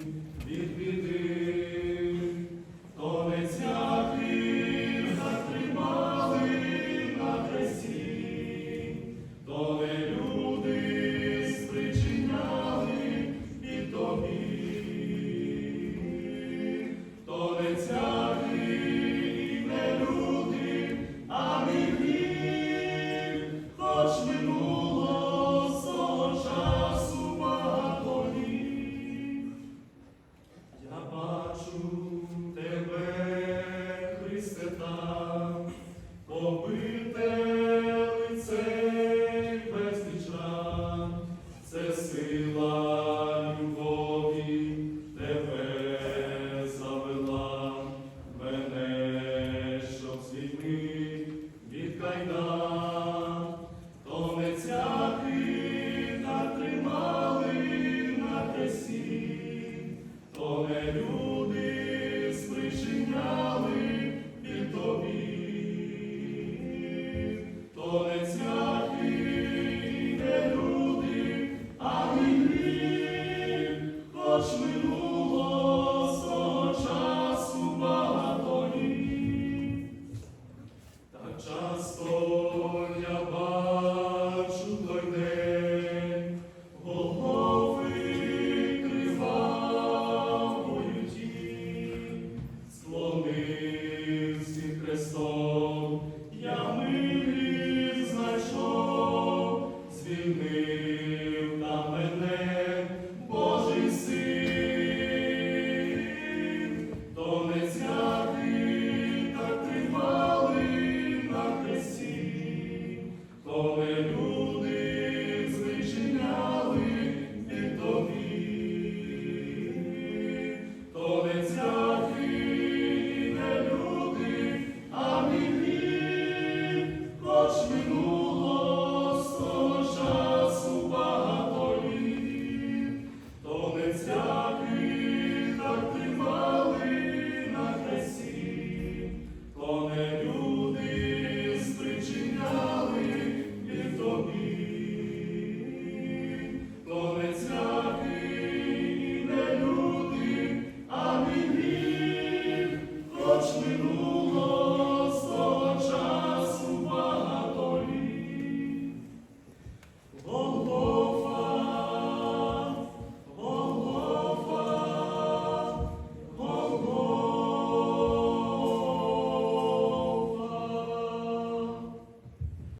Amen. Хоч ми Зупинив там мене Божий син, то не цяти так тримали на хресті, то не люди. Lord.